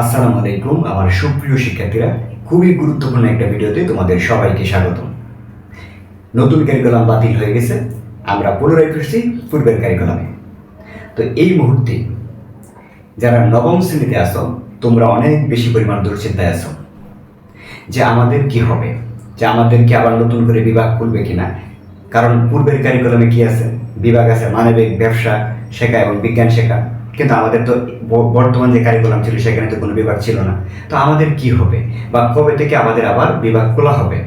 আসসালামু আলাইকুম, আমার সুপ্রিয় শিক্ষার্থীরা, খুবই গুরুত্বপূর্ণ একটা ভিডিওতে তোমাদের সবাইকে স্বাগতম। নতুন ক্যারিকুলাম বাতিল হয়ে গেছে, আমরা পুনরায় ফিরছি পূর্বের ক্যারিকুলামে তো এই মুহূর্তে, যারা নবম শ্রেণীতে আসো তোমরা অনেক বেশি পরিমাণ দুশ্চিন্তায় আছো যে আমাদের কি হবে, যে আমাদেরকে আবার নতুন করে বিভাগ খুলবে কিনা। কারণ পূর্বের কারিকুলামে কি আছে? বিভাগ আছে মানবিক, ব্যবসা, শেখা এবং বিজ্ঞান শেখা। কিন্তু আমাদের তো বর্তমান যে কারিকুলাম ছিল, সেখানে তো কোনো বিভাগ ছিল না। তো আমাদের কি হবে? বা কবে থেকে আমাদের আবার বিভাগ খোলা হবে?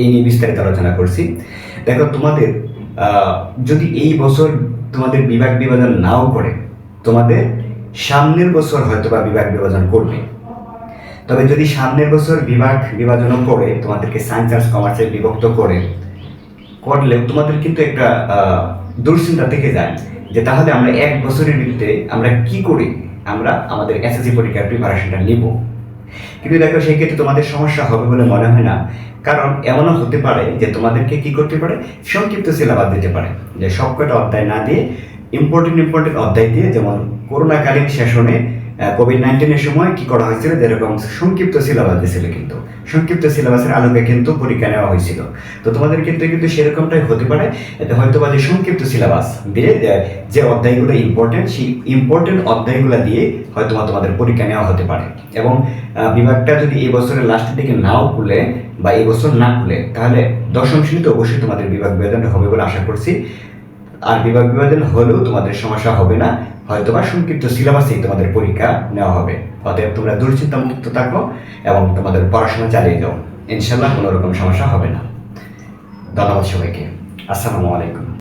এই নিয়ে বিস্তারিত আলোচনা করছি। দেখো, তোমাদের যদি এই বছর তোমাদের বিভাগ বিভাজন নাও করে, তোমাদের সামনের বছর হয়তো বা বিভাগ বিভাজন করবে। তবে যদি সামনের বছর বিভাগ বিভাজনও করে, তোমাদেরকে সায়েন্স আর্টস কমার্সে বিভক্ত করে, করলেও তোমাদের কিন্তু একটা দুশ্চিন্তা থেকে যায়। যে তাহলে আমরা এক বছরের ভিত্তিতে আমরা কি করি আমরা আমাদের এসএসসি পরীক্ষার প্রিপারেশনটা নেব? কিন্তু দেখো, সেই ক্ষেত্রে তোমাদের সমস্যা হবে বলে মনে হয় না। কারণ এমনও হতে পারে যে তোমাদেরকে কি করতে পারে? সংক্ষিপ্ত সিলেবাস দিতে পারে। যে সবকটা অধ্যায় না দিয়ে ইম্পর্টেন্ট ইম্পর্টেন্ট অধ্যায় দিয়ে যেমন করোনাকালীন সেশনে কোভিড নাইন্টিনের সময় কি করা হয়েছিল? যেরকম সংক্ষিপ্ত সিলেবাস দিয়েছিল কিন্তু। সংক্ষিপ্ত সিলেবাসের আলোকে কিন্তু পরীক্ষা নেওয়া হয়েছিল। তো তোমাদের ক্ষেত্রে কিন্তু সেরকমটাই হতে পারে। এতে হয়তো বা যে সংক্ষিপ্ত সিলেবাস দিয়ে, যে- অধ্যায়গুলো ইম্পর্টেন্ট সেই ইম্পর্টেন্ট অধ্যায়গুলো দিয়ে হয়তো বা তোমাদের পরীক্ষা নেওয়া হতে পারে। এবং বিভাগটা যদি এই বছরের লাস্টের দিকে নাও খুলে বা এই বছর না খুলে, তাহলে দশম শ্রেণীতে অবশ্যই তোমাদের বিভাগ বিভাজন হবে বলে আশা করছি। আর বিভাগ বিভাজন হলেও তোমাদের সমস্যা হবে না। হয়তো বা সংক্ষিপ্ত সিলেবাসেই তোমাদের পরীক্ষা নেওয়া হবে। অতএব তোমরা দুশ্চিন্তা মুক্ত থাকো এবং তোমাদের পড়াশোনা চালিয়ে যাও। ইনশাল্লাহ কোনো রকম সমস্যা হবে না। ধন্যবাদ সবাইকে। আসসালামু আলাইকুম।